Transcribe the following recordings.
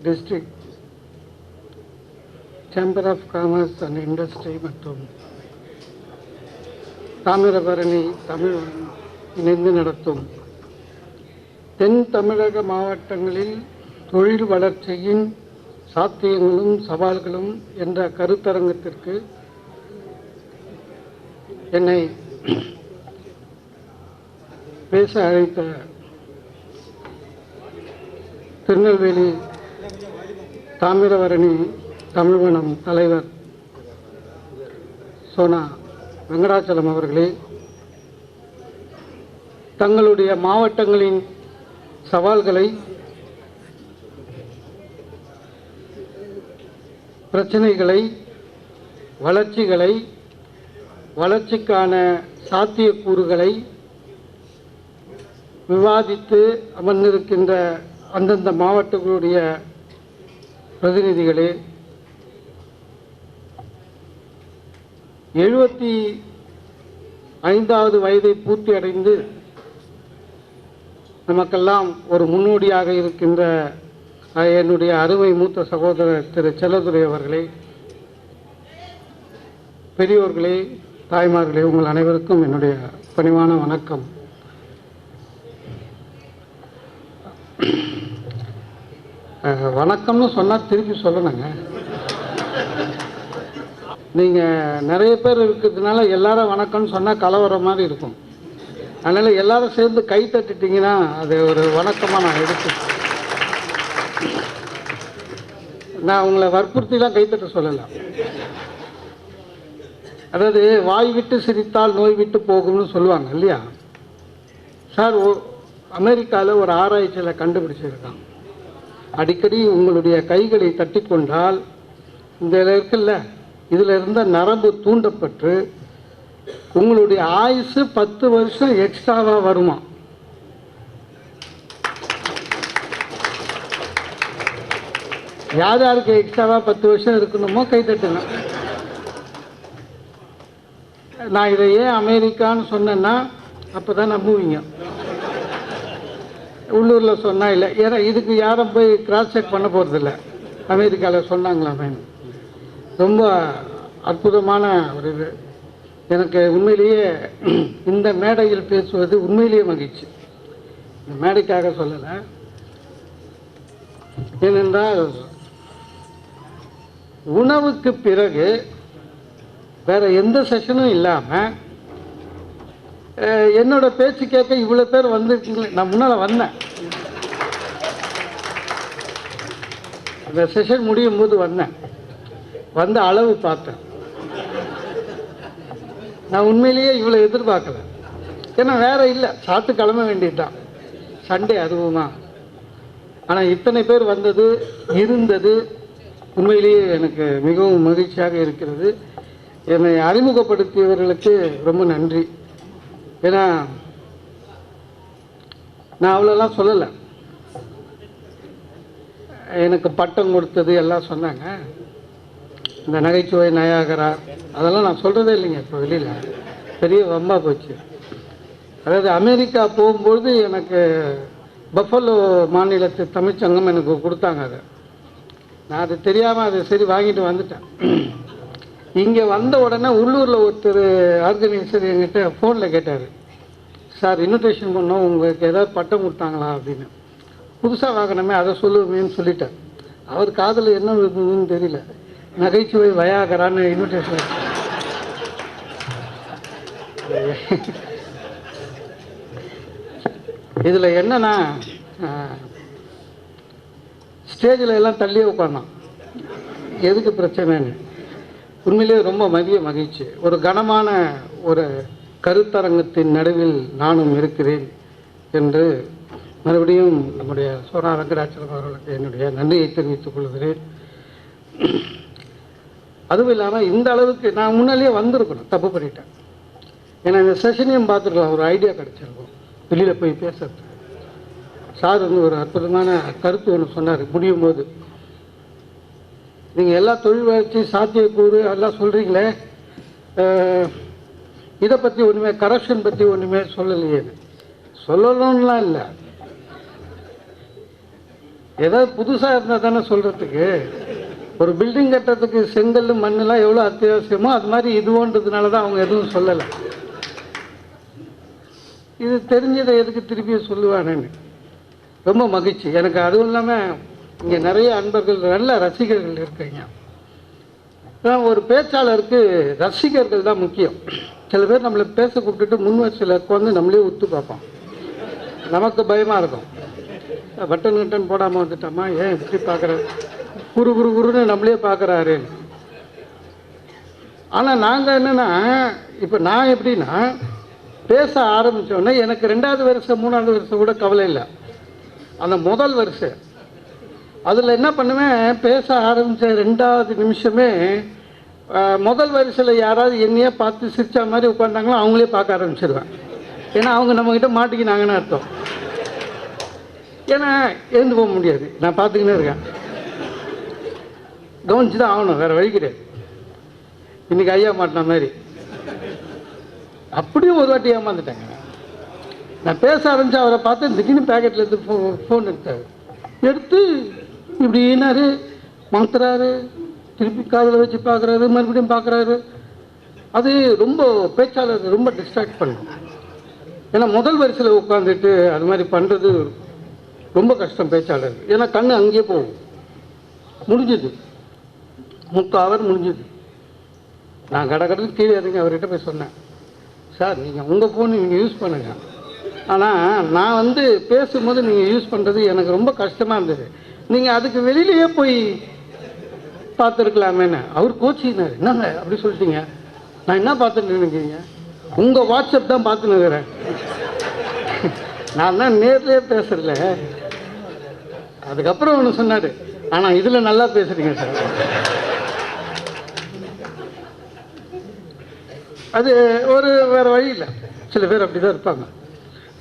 District chamber of commerce and industry மற்றும் தாமிரபரணி தமிழ் இணைந்து நடத்தும். தென் தமிழக மாவட்டங்களில் தொழில் வளர்ச்சியின் சாத்தியங்களும் சவால்களும் என்ற கருத்தரங்கத்திற்கு என்னை பேச அழைத்த திருநெல்வேலி தாமிரவரணி தமிழ்வனம் தலைவர் சோனா வெங்கடாச்சலம் அவர்களே தங்களுடைய மாவட்டங்களின் சவால்களை பிரச்சனைகளை வளர்ச்சிகளை வளர்ச்சிக்கான சாத்தியக்கூறுகளை விவாதித்து அமர்ந்திருக்கின்ற அந்தந்த மாவட்டங்களுடைய பிரதிநிதிகளே எழுபத்தி ஐந்தாவது வயதை பூர்த்தி அடைந்து நமக்கெல்லாம் ஒரு முன்னோடியாக இருக்கின்ற என்னுடைய அருமை மூத்த சகோதரர் திரு செல்லதுரை அவர்களே பெரியோர்களே தாய்மார்களே உங்கள் அனைவருக்கும் என்னுடைய பணிவான வணக்கம். வணக்கம்னு சொன்னால் திருப்பி சொல்லணுங்க. நீங்கள் நிறைய பேர் இருக்கிறதுனால எல்லாரும் வணக்கம்னு சொன்னால் கலவர மாதிரி இருக்கும். அதனால் எல்லாரும் சேர்ந்து கை தட்டிட்டீங்கன்னா அது ஒரு வணக்கமாக நான் எடுத்து நான் உங்களை வற்புறுத்திலாம் கைத்தட்ட சொல்லலை. அதாவது வாய் விட்டு சிரித்தால் நோய் விட்டு போகும்னு சொல்லுவாங்க இல்லையா? சார் அமெரிக்காவில் ஒரு ஆராய்ச்சியில் கண்டுபிடிச்சிருக்காங்க. அடிக்கடி உங்களுடைய கைகளை தட்டிக்கொண்டால் இந்த இருக்குல்ல இதில் இருந்த நரம்பு தூண்டப்பட்டு உங்களுடைய ஆயுசு பத்து வருஷம் எக்ஸ்ட்ராவாக வருமா? யார் யாருக்கு எக்ஸ்ட்ராவாக பத்து வருஷம் இருக்கணுமோ கைதட்டுங்க நான் இதை ஏன் அமெரிக்கான்னு சொன்னேன்னா அப்போ தான் நம்புவீங்க. உள்ளூரில் சொன்னால் இல்லை. ஏன்னா இதுக்கு யாரும் போய் கிராஸ் செக் பண்ண போகிறதில்ல அமெரிக்காவில் சொன்னாங்களாமே ரொம்ப அற்புதமான ஒரு இது. எனக்கு உண்மையிலேயே இந்த மேடையில் பேசுவது உண்மையிலேயே மகிழ்ச்சி. இந்த மேடைக்காக சொல்லலை. ஏனென்றால் உணவுக்கு பிறகு வேறு எந்த செஷனும் இல்லாமல் என்னோட பேச்சு கேட்க இவ்வளோ பேர் வந்திருக்கீங்களே. நான் முன்னால் வந்தேன். இந்த செஷன் முடியும் போது வந்தேன். வந்த அளவு பார்த்தேன். நான் உண்மையிலேயே இவ்வளோ எதிர்பார்க்கல. ஏன்னா வேற இல்லை சாப்பிட்டு கிளம்ப வேண்டியதுதான். சண்டே அதுவுமா. ஆனால் இத்தனை பேர் வந்தது இருந்தது உண்மையிலேயே எனக்கு மிகவும் மகிழ்ச்சியாக இருக்கிறது. என்னை அறிமுகப்படுத்தியவர்களுக்கு ரொம்ப நன்றி. ஏன்னா நான் அவ்வளோலாம் சொல்லலை. எனக்கு பட்டம் கொடுத்தது எல்லாம் சொன்னாங்க. இந்த நகைச்சுவை நயாகரா அதெல்லாம் நான் சொல்கிறதே இல்லைங்க இப்போ வெளியில். பெரிய வம்பா போச்சு. அதாவது அமெரிக்கா போகும்பொழுது எனக்கு பஃபலோ மாநிலத்து தமிழ்ச்சங்கம் எனக்கு கொடுத்தாங்க அதை. நான் அது தெரியாமல் அதை சரி வாங்கிட்டு வந்துட்டேன். இங்கே வந்த உடனே உள்ளூரில் ஒருத்தர் ஆர்கனைசர் என்கிட்ட ஃபோனில் கேட்டார். சார் இன்விடேஷன் பண்ணோம். உங்களுக்கு ஏதாவது பட்டம் கொடுத்தாங்களா? அப்படின்னு. புதுசாக வாங்கினமே அதை சொல்லுவேன்னு சொல்லிட்டார். அவர் காதில் என்ன இருந்ததுன்னு தெரியல. நகைச்சுவை வயாகரான்னு இன்விடேஷன் இதில் என்னன்னா ஸ்டேஜில் எல்லாம் தள்ளியே உட்காந்தான் எதுக்கு பிரச்சனைன்னு. உண்மையிலேயே ரொம்ப மதிய மகிழ்ச்சி. ஒரு கனமான ஒரு கருத்தரங்கத்தின் நடுவில் நானும் இருக்கிறேன் என்று மறுபடியும் நம்முடைய சோனா வெங்கடாச்சலம் அவர்களுக்கு என்னுடைய நன்றியை தெரிவித்துக் கொள்கிறேன். அதுவும் இல்லாமல் இந்த அளவுக்கு நான் முன்னாலேயே வந்திருக்கணும் தப்பு பண்ணிட்டேன். ஏன்னா இந்த செஷனையும் பார்த்துருக்கலாம் ஒரு ஐடியா கிடச்சிருக்கும். வெளியில் போய் பேசுறது. சார் வந்து ஒரு அற்புதமான கருத்து ஒன்று சொன்னார் முடியும் போது நீங்கள் எல்லா தொழில் வளர்ச்சி சாத்தியக்கூறு எல்லாம் சொல்கிறீங்களே இதை பற்றி ஒன்றுமே கரப்ஷன் பற்றி ஒன்றுமே சொல்லலையே. சொல்லணும்லாம் இல்லை. ஏதாவது புதுசாக இருந்தால் தானே சொல்கிறதுக்கு ஒரு பில்டிங் கட்டுறதுக்கு செங்கல் மண்ணெல்லாம் எவ்வளோ அத்தியாவசியமோ அது மாதிரி இதுவோன்றதுனால தான் அவங்க எதுவும் சொல்லலை. இது தெரிஞ்சதை எதுக்கு திருப்பி சொல்லுவானேன்னு. ரொம்ப மகிழ்ச்சி. எனக்கு அதுவும் இல்லாமல் இங்கே நிறைய அன்பர்கள் நல்ல ரசிகர்கள் இருக்கீங்க. ஆனால் ஒரு பேச்சாளருக்கு ரசிகர்கள் தான் முக்கியம். சில பேர் நம்மளை பேச கூப்பிட்டுட்டு முன் வரிசையில் உட்காந்து நம்மளே உத்து பார்ப்போம் நமக்கு பயமாக இருக்கும். பட்டன் கட்டன் போடாமல் வந்துட்டோமா? ஏன் இப்படி பார்க்குற? குரு குரு குருன்னு நம்மளே பார்க்குறாரு. ஆனால் நாங்கள் என்னென்னா இப்போ நான் எப்படின்னா பேச ஆரம்பித்தோன்னே எனக்கு ரெண்டாவது வருஷம் மூணாவது வருஷம் கூட கவலை இல்லை. அந்த முதல் வருஷம் அதில் என்ன பண்ணுவேன் பேச ஆரம்பித்த ரெண்டாவது நிமிஷமே முதல் வரிசையில் யாராவது என்னையே பார்த்து சிரிச்சா மாதிரி உட்காந்தாங்களோ அவங்களே பார்க்க ஆரம்பிச்சிருவேன். ஏன்னா அவங்க நம்மக்கிட்ட மாட்டிக்கினாங்கன்னு அர்த்தம். ஏன்னா எழுந்து போக முடியாது. நான் பார்த்துக்கினே இருக்கேன். கவனிச்சு தான் ஆகணும் வேறு வழி கிடையாது. இன்றைக்கி ஐயா மாட்டின மாதிரி. அப்படியும் ஒரு வாட்டி ஏமாந்துட்டேங்க. நான் பேச ஆரம்பித்து அவரை பார்த்து திடீர்னு பேக்கெட்டில் இருந்து ஃபோ ஃபோன் எடுத்தார். எடுத்து இப்படின்னாரு மாத்துறாரு திருப்பி காதில் வச்சு பார்க்குறாரு மறுபடியும் பார்க்குறாரு. அது ரொம்ப பேச்சாளர் ரொம்ப டிஸ்ட்ராக்ட் பண்ணும். ஏன்னா முதல் வரிசையில் உட்காந்துட்டு அது மாதிரி பண்ணுறது ரொம்ப கஷ்டம் பேச்சாளர். ஏன்னா கண்ணு அங்கேயே போகும். முடிஞ்சது. முக்கால் அவர் முடிஞ்சது. நான் கடை கடல் கீழே இறங்கி அவர்கிட்ட போய் சொன்னேன் சார் நீங்கள் உங்கள் ஃபோன் நீங்கள் யூஸ் பண்ணுங்கள் ஆனால் நான் வந்து பேசும்போது நீங்கள் யூஸ் பண்ணுறது எனக்கு ரொம்ப கஷ்டமாக இருந்தது. நீங்கள் அதுக்கு வெளியிலேயே போய் பார்த்துருக்கலாமேன்னு. அவர் கோச்சினார் என்னங்க அப்படி சொல்லிட்டீங்க? நான் என்ன பார்த்துட்டு நினைக்கிறீங்க உங்கள் வாட்ஸ்அப் தான் பார்த்துன்னு இருக்கிறேன் நான் தான் நேர்லேயே பேசுறல அதுக்கப்புறம் ஒன்று சொன்னார். ஆனால் இதில் நல்லா பேசுறீங்க சார். அது ஒரு வேறு வழி இல்லை. சில பேர் அப்படி தான் இருப்பாங்க.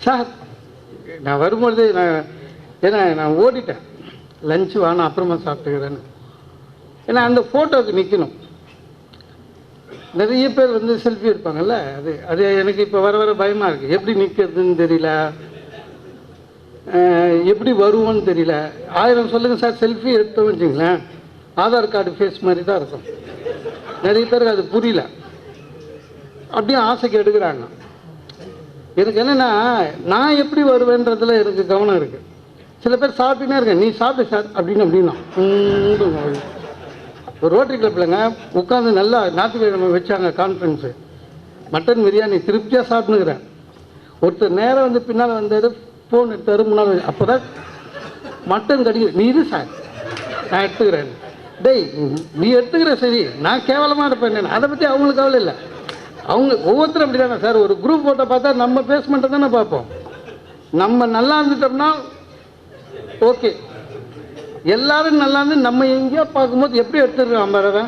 சார் நான் வரும்பொழுது நான் ஏன்னா நான் ஓடிட்டேன். லஞ்சு வேணாம் அப்புறமா சாப்பிட்டுக்கிறேன்னு. ஏன்னா அந்த ஃபோட்டோவுக்கு நிற்கணும் நிறைய பேர் வந்து செல்ஃபி எடுப்பாங்கல்ல அது அது எனக்கு இப்போ வர வர பயமாக இருக்குது எப்படி நிற்கிறதுன்னு தெரியல. எப்படி வருவோன்னு தெரியல. ஆயிரம் சொல்லுங்கள் சார் செல்ஃபி எடுத்தோம் வச்சுங்களேன் ஆதார் கார்டு ஃபேஸ் மாதிரி தான் இருக்கும். நிறைய பேருக்கு அது புரியல. அப்படியே ஆசைக்கு எடுக்கிறாங்க. எனக்கு என்னென்னா நான் எப்படி வருவேன்றதுல எனக்கு கவனம் இருக்குது சில பேர் சாப்பிட்டுனே இருக்கேன் நீ சாப்பிட்டு சார் அப்படின்னு அப்படின்னா. ஒரு ரோட்டரி கிளப்லங்க உட்காந்து நல்லா ஞாயிற்றுக்கிழமை வச்சாங்க கான்ஃபரன்ஸு மட்டன் பிரியாணி திருப்தியாக சாப்பிட்டுக்கிறேன் ஒருத்தர் நேரம் வந்து பின்னால் வந்தார் ஃபோன் எடுத்தார் முன்னால் அப்போ தான் மட்டன் கடிக்க நீ இது சார் நான் எடுத்துக்கிறேன். டேய் நீ எடுத்துக்கிற சரி நான் கேவலமாக இருப்பேன். அதை பற்றி அவங்களுக்கு கவலை இல்லை. அவங்க ஒவ்வொருத்தரும் அப்படி தானே சார்? ஒரு குரூப் ஃபோட்டோ பார்த்தா நம்ம பேஸ்மெண்ட்டை தானே பார்ப்போம். நம்ம நல்லா இருந்துட்டோம்னா ஓகே எல்லாரும் நல்லா இருந்து நம்ம எங்கேயோ பார்க்கும்போது எப்படி எடுத்துருக்கோம் பாருங்க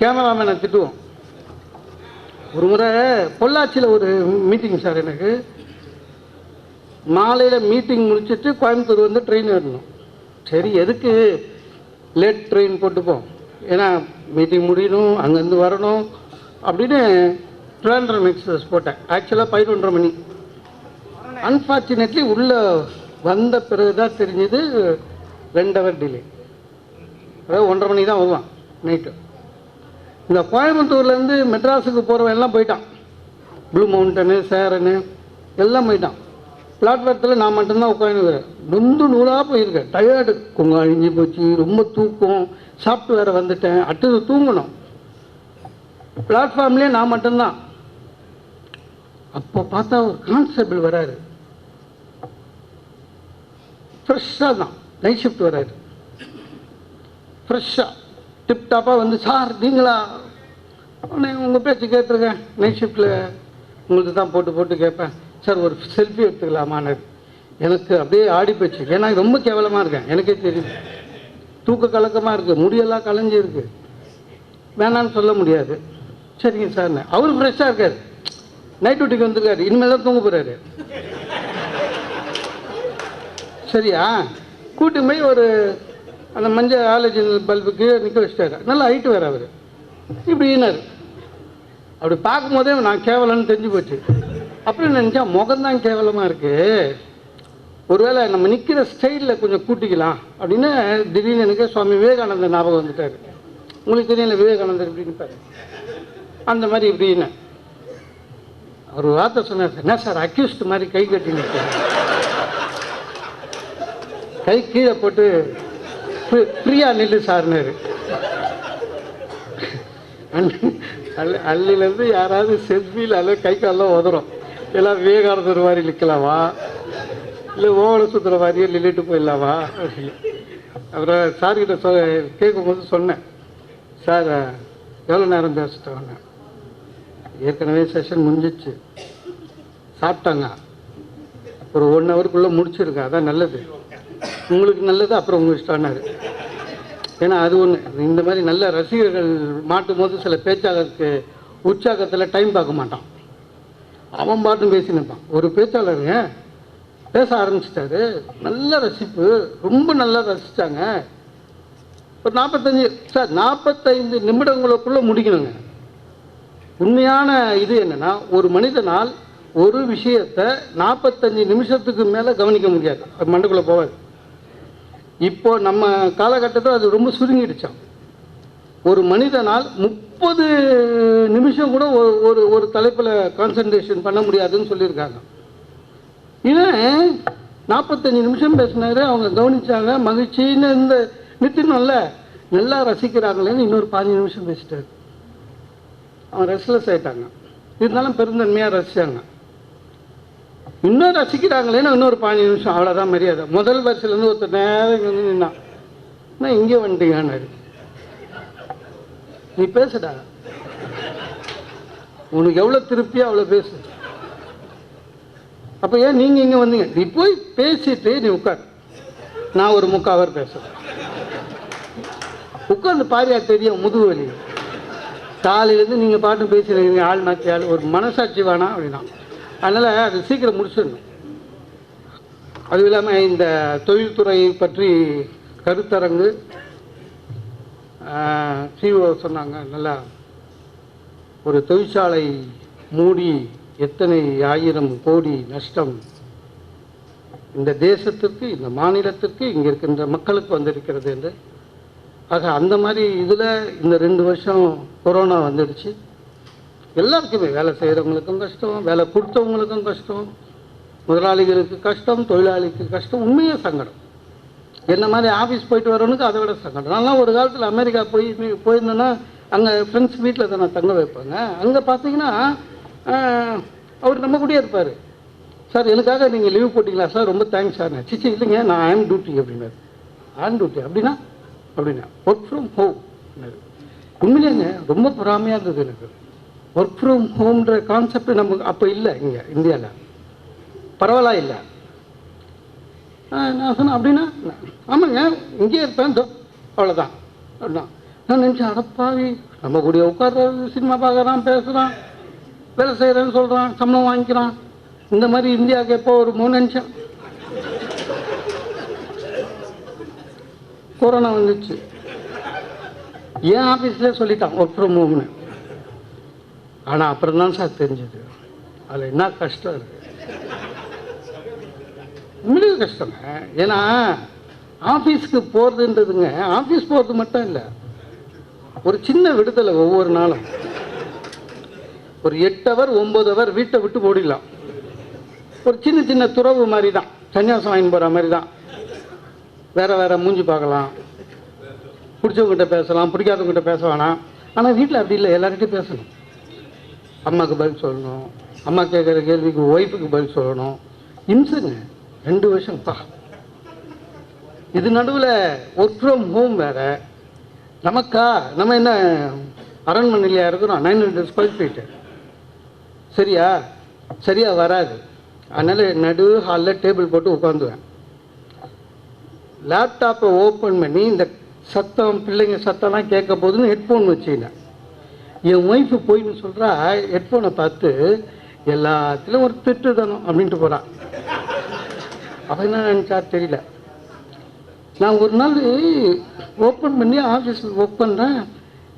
கேமராமேனை திட்டுவோம். ஒரு முறை பொள்ளாச்சியில் ஒரு மீட்டிங் சார் எனக்கு. மாலையில் மீட்டிங் முடிச்சுட்டு கோயம்புத்தூர் வந்து ட்ரெயின் ஏறணும். சரி எதுக்கு? லேட் ட்ரெயின் போட்டுப்போம். ஏன்னா மீட்டிங் முடியணும் அங்கேருந்து வரணும். அப்படின்னு ட்ரிவாண்ட்ரம் எக்ஸ்பிரஸ் போட்டேன். ஆக்சுவலாக பதினொன்றரை மணி. அன்ஃபார்ச்சுனேட்லி உள்ளே வந்த பிறகு தான் தெரிஞ்சது ரெண்டு ஹவர் டிலே அதாவது ஒன்றரை மணி தான் வருவான் நைட்டு இந்த கோயம்புத்தூர்லேருந்து மெட்ராஸுக்கு போகிறவன் எல்லாம் போயிட்டான். ப்ளூ மவுண்டனு சேரனு எல்லாம் போயிட்டான். பிளாட்ஃபாரத்தில் நான் மட்டும்தான் உட்காந்துக்கிறேன் நொந்து நூலாக போயிருக்கேன். டயர்டு கொஞ்சம் அழிஞ்சு போச்சு ரொம்ப தூக்கம். சாப்பிட்டு வேறு வந்துட்டேன். அடுத்தது தூங்கணும். பிளாட்ஃபார்ம்லேயே நான் மட்டும்தான். அப்போ பார்த்தா ஒரு கான்ஸ்டபிள் வராரு. ஃப்ரெஷ்ஷாக தான். நைட் ஷிஃப்ட் வராரு. ஃப்ரெஷ்ஷாக டிப்டாப்பாக வந்து சார் நீங்களா? உடனே உங்கள் பேச்சு கேட்டிருக்கேன். நைட் ஷிஃப்ட்டில் உங்களுக்கு தான் போட்டு போட்டு கேட்பேன். சார் ஒரு செல்ஃபி எடுத்துக்கலாமான்னு. எனக்கு அப்படியே ஆடி போச்சு. ஏன்னா ரொம்ப கேவலமாக இருக்கேன். எனக்கே தெரியும். தூக்க கலக்கமாக இருக்குது முடியெல்லாம் கலைஞ்சிருக்கு. வேணான்னு சொல்ல முடியாது. சரிங்க சார். அவரு ஃப்ரெஷ்ஷாக இருக்கார். நைட் டியூட்டிக்கு வந்திருக்காரு. இனிமேல் தான் தூங்க போகிறாரு சரியா? கூட்டி போய் ஒரு அந்த மஞ்சள் ஆலோஜன் பல்புக்கு நிற்க வச்சிட்டாரு. நல்ல ஹைட்டு வேறு அவர். இப்படின்னாரு அப்படி பார்க்கும்போதே நான் கேவலம்னு தெரிஞ்சு போச்சு. அப்புறம் நினச்சா முகம்தான் கேவலமாக இருக்கு. ஒருவேளை நம்ம நிற்கிற ஸ்டைலில் கொஞ்சம் கூட்டிக்கலாம் அப்படின்னு திடீர்னு எனக்கு சுவாமி விவேகானந்தர் ஞாபகம் வந்துட்டார். உங்களுக்கு தெரியல விவேகானந்தர் அப்படின்னு பாரு அந்த மாதிரி இப்படின்னு அவர் வார்த்தை சொன்னார் என்ன சார் அக்யூஸ்ட் மாதிரி கை கட்டி கை கீழே போட்டு "ஃப்ரீ- ஃப்ரீயா நில்லு சார்னாரு. அள்ளி அள்ளிலேருந்து யாராவது செல்ஃபியில் அல்ல கை காலெலாம் உதறோம். எல்லாம் விவேகானந்தர் மாதிரி நிற்கலாமா? இல்லை ஓவலை சுற்றுற மாதிரியே நின்றுட்டு போயிடலாமா? அப்புறம் சார்கிட்ட சொ கேட்கும்போது சொன்னேன் சார் எவ்வளோ நேரம் பேசிட்டோன்னு ஏற்கனவே செஷன் முடிஞ்சிச்சு. சாப்பிட்டாங்க. அப்புறம் ஒன் ஹவருக்குள்ளே முடிச்சிருக்கேன் அதான் நல்லது. உங்களுக்கு நல்லது அப்புறம் உங்கள் இஷ்டம்னாரு. ஏன்னா அது ஒன்று இந்த மாதிரி நல்ல ரசிகர்கள் மாட்டும் போது சில பேச்சாளருக்கு உற்சாகத்தில் டைம் பார்க்க மாட்டான். அவன் பாட்டும் பேசினிருப்பான் ஒரு பேச்சாளருங்க பேச ஆரம்பிச்சிட்டாரு. நல்ல ரசிப்பு. ரொம்ப நல்லா ரசித்தாங்க ஒரு நாற்பத்தஞ்சு சார் நாற்பத்தைந்து நிமிடங்களுக்குள்ளே முடிக்கணுங்க. உண்மையான இது என்னன்னா ஒரு மனிதனால் ஒரு விஷயத்தை நாற்பத்தஞ்சு நிமிஷத்துக்கு மேலே கவனிக்க முடியாது. அது மண்டுக்குள்ளே போகாது. இப்போ நம்ம காலகட்டத்தில் அது ரொம்ப சுருங்கிடுச்சான் ஒரு மனிதனால் முப்பது நிமிஷம் கூட ஒரு ஒரு ஒரு தலைப்பில் கான்சன்ட்ரேஷன் பண்ண முடியாதுன்னு சொல்லியிருக்காங்க. இவன் நாற்பத்தஞ்சு நிமிஷம் பேசினாரு அவங்க கவனிச்சாங்க மகிழ்ச்சின்னு இந்த நித்தினோம்ல நல்லா ரசிக்கிறாங்களேன்னு இன்னொரு பாஞ்சு நிமிஷம் பேசிட்டாரு. அவன் ரெஸ்ட்லெஸ் ஆயிட்டாங்க. இருந்தாலும் பெருந்தன்மையாக ரசிச்சாங்க. இன்னும் ரசிக்கிறாங்களேன்னு இன்னொரு பாஞ்சு நிமிஷம் அவ்வளோதான் மரியாதை. முதல் பஸ்லேருந்து ஒருத்தர் நேரம் இங்கே வந்து நின்னான். நான் இங்கே வந்துட்டீங்கன்னாரு நீ பேசுடா. உனக்கு எவ்வளோ திருப்தியாக அவ்வளோ பேசு. அப்போ ஏன் நீங்கள் இங்கே வந்தீங்க? நீ போய் பேசிட்டு நீ உட்கார். நான் ஒரு முக்காவர் பேசுகிறேன் உட்காந்து பாரியா தெரியும் முதுகு வலி. காலையிலேருந்து நீங்கள் பாட்டு பேசுகிறீங்க ஆள் மாற்றி ஆள் ஒரு மனசாட்சி வேணாம் அப்படின்னா அதனால் அது சீக்கிரம் முடிச்சிடணும். அதுவும் இல்லாமல் இந்த தொழில்துறை பற்றி கருத்தரங்கு சிஓ சொன்னாங்க நல்லா ஒரு தொழிற்சாலை மூடி எத்தனை ஆயிரம் கோடி நஷ்டம் இந்த தேசத்திற்கு இந்த மாநிலத்திற்கு இங்கே இருக்கின்ற மக்களுக்கு வந்திருக்கிறது என்று ஆக அந்த மாதிரி இதில் இந்த ரெண்டு வருஷம் கொரோனா வந்துடுச்சு. எல்லாருக்குமே வேலை செய்கிறவங்களுக்கும் கஷ்டம் வேலை கொடுத்தவங்களுக்கும் கஷ்டம். முதலாளிகளுக்கு கஷ்டம் தொழிலாளிக்கு கஷ்டம் உண்மையாக சங்கடம். என்ன மாதிரி ஆஃபீஸ் போயிட்டு வரவனுக்கு அதை விட சங்கடம். நான்லாம் ஒரு காலத்தில் அமெரிக்கா போய் போயிருந்தேன்னா அங்கே ஃப்ரெண்ட்ஸ் வீட்டில் தான் நான் தங்க வைப்பாங்க. அங்கே பார்த்தீங்கன்னா அவர் நம்ம கூடயே இருப்பார். சார் எனக்காக நீங்கள் லீவ் போட்டிங்களா? சார் ரொம்ப தேங்க்ஸ் சார். சிச்சி இல்லைங்க நான் ஆன் டியூட்டி அப்படின்னாரு. ஆன் டியூட்டி அப்படின்னா அப்படின்னா ஒர்க் ஃப்ரம் ஹோம் உண்மையிலேங்க ரொம்ப பொறாமையாக இருந்தது எனக்கு. ஒர்க் ஃப்ரம் ஹோம்ன்ற கான்செப்ட் நமக்கு அப்போ இல்லை இங்கே இந்தியாவில் பரவாயில்ல இல்லை. நான் சொன்னேன் அப்படின்னா ஆமாங்க இங்கேயே இருப்பேன் அவ்வளோதான் அப்படின்னா நான் நினச்சேன் அடப்பாவி நம்ம கூட உட்கார்றது சினிமா பார்க்குறான் பேசுகிறான் வேலை செய்கிறேன்னு சொல்கிறான் சம்பளம் வாங்கிக்கிறான். இந்த மாதிரி இந்தியாவுக்கு எப்போ ஒரு மூணு கொரோனா வந்துச்சு. என் ஆஃபீஸ்லேயே சொல்லிட்டான் ஒர்க் ஃப்ரம் ஹோம்னு ஆனால் அப்புறம் தான் சார் தெரிஞ்சது. அதில் என்ன கஷ்டம் இருக்கு? உண்மையிலே கஷ்டங்க ஏன்னா ஆஃபீஸ்க்கு போகிறதுன்றதுங்க ஆஃபீஸ் போகிறது மட்டும் இல்லை. ஒரு சின்ன விடுதலை ஒவ்வொரு நாளும். ஒரு எட்டு ஹவர் ஒம்பது ஹவர் வீட்டை விட்டு ஓடிடலாம். ஒரு சின்ன சின்ன துறவு மாதிரி தான் சன்னியாசம் வாங்கி போகிற மாதிரி தான் வேற வேற மூஞ்சி பார்க்கலாம். பிடிச்சவங்ககிட்ட பேசலாம் பிடிக்காதவங்ககிட்ட பேச வேணாம். ஆனால் வீட்டில் அப்படி இல்லை எல்லார்கிட்டையும் பேசணும். அம்மாவுக்கு பதில் சொல்லணும். அம்மா கேட்குற கேள்விக்கு ஒய்ஃபுக்கு பதில் சொல்லணும். இம்சுங்க ரெண்டு வருஷம் பா இது நடுவில் ஒர்க் ஃப்ரம் ஹோம் வேற. நமக்கா நம்ம என்ன அரண்மனையிலையா இருக்கிறோம் நைன் ஹண்ட்ரட் ஸ்கொயர் ஃபீட்டு சரியா? சரியா வராது. அதனால் நடு ஹாலில் டேபிள் போட்டு உட்காந்துவேன் லேப்டாப்பை ஓப்பன் பண்ணி இந்த சத்தம் பிள்ளைங்க சத்தம்லாம் கேட்க போதுன்னு ஹெட்ஃபோன் வச்சுக்கினேன் என் ஒய்ஃபு போயின்னு சொல்கிறா ஹெட்ஃபோனை பார்த்து எல்லாத்துலேயும் ஒரு திட்டுதனம் அப்படின்ட்டு போகிறான் அவன் என்ன நினச்சா தெரியல. நான் ஒரு நாள் ஓப்பன் பண்ணி ஆஃபீஸில் ஒர்க் பண்ணுறேன்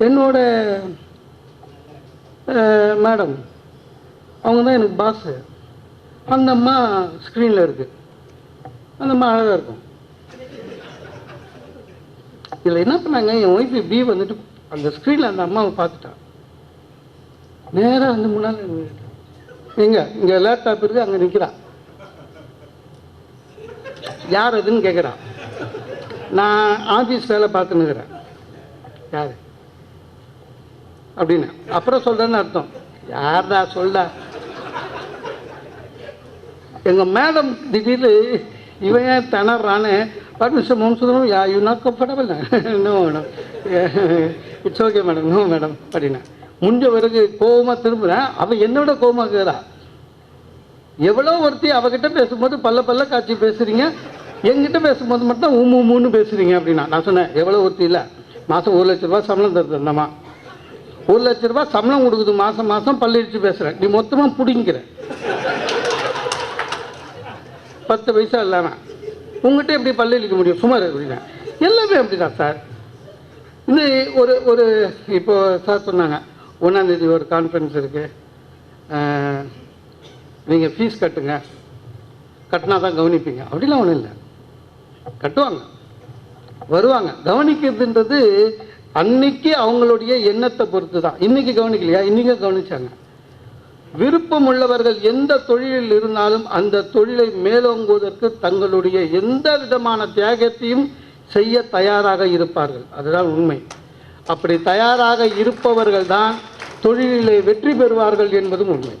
என்னோட மேடம் அவங்க தான் எனக்கு பாஸு அந்த அம்மா ஸ்க்ரீனில் இருக்குது அந்த அம்மா அழகாக இருக்கும். இதில் என்ன பண்ணாங்க என் ஒய்ஃப் பி வந்துட்டு அந்த ஸ்க்ரீனில் அந்த அம்மாவை பார்த்துட்டான் நேராக வந்து முன்னால் எங்க? இங்கே லேப்டாப் இருக்குது அங்கே நிற்கிறான் யார் அதுன்னு கேட்குறான் நான் ஆஃபீஸ் வேலை பார்த்துன்னுக்குறேன். யார்? அப்படின்னு. அப்புறம் சொல்கிறேன்னு அர்த்தம். யார்டா சொல்ல எங்கள் மேடம் திடீர்னு இவன் ஏன் திணறான்னு பட் மூணு மம்சுதரம் yeah you not comfortable no madam it's okay madam no madam அப்படின்னா முடிஞ்ச பிறகு கோபமாக திரும்புகிறேன் அவள் என்னோட கோவமாக இருக்கிறா எவ்வளோ ஒருத்தி அவகிட்ட பேசும்போது பல்ல பல்ல காட்சி பேசுகிறீங்க என்கிட்ட பேசும்போது மட்டும் உம்மு உமுன்னு பேசுகிறீங்க அப்படின்னா. நான் சொன்னேன் எவ்வளோ ஒருத்தி இல்லை? மாதம் ஒரு லட்ச ரூபா சம்பளம் தருது அந்தம்மா. ஒரு லட்ச ரூபா சம்பளம் கொடுக்குது மாதம் மாதம் பல்லிடிச்சு பேசுகிறேன் நீ மொத்தமாக பிடிங்கிற. பத்து பைசா இல்லாமல் உங்கள்கிட்ட எப்படி பல்லு இழிக்க முடியும்? சுமார் அப்படின்னா. எல்லாமே அப்படிதான் சார். இந்த ஒரு ஒரு இப்போ சார் சொன்னாங்க ஒன்றாந்தேதி ஒரு கான்ஃபரன்ஸ் இருக்குது நீங்கள் ஃபீஸ் கட்டுங்க. கட்டினா தான் கவனிப்பீங்க. அப்படிலாம் ஒன்றும் இல்லை. கட்டுவாங்க. வருவாங்க. கவனிக்கிறதுன்றது அன்னைக்கு அவங்களுடைய எண்ணத்தை பொறுத்து தான் இன்னைக்கு கவனிக்கலையா? இன்னைக்கு கவனிச்சாங்க. விருப்பம் உள்ளவர்கள் எந்த தொழிலில் இருந்தாலும் அந்த தொழிலை மேலோங்குவதற்கு தங்களுடைய எந்த விதமான தியாகத்தையும் செய்ய தயாராக இருப்பார்கள். அதுதான் உண்மை. அப்படி தயாராக இருப்பவர்கள் தான் தொழிலிலே வெற்றி பெறுவார்கள் என்பதும் உண்மை.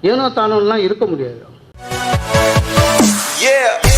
ஏனோ தானோலாம் இருக்க முடியாது. Yeah.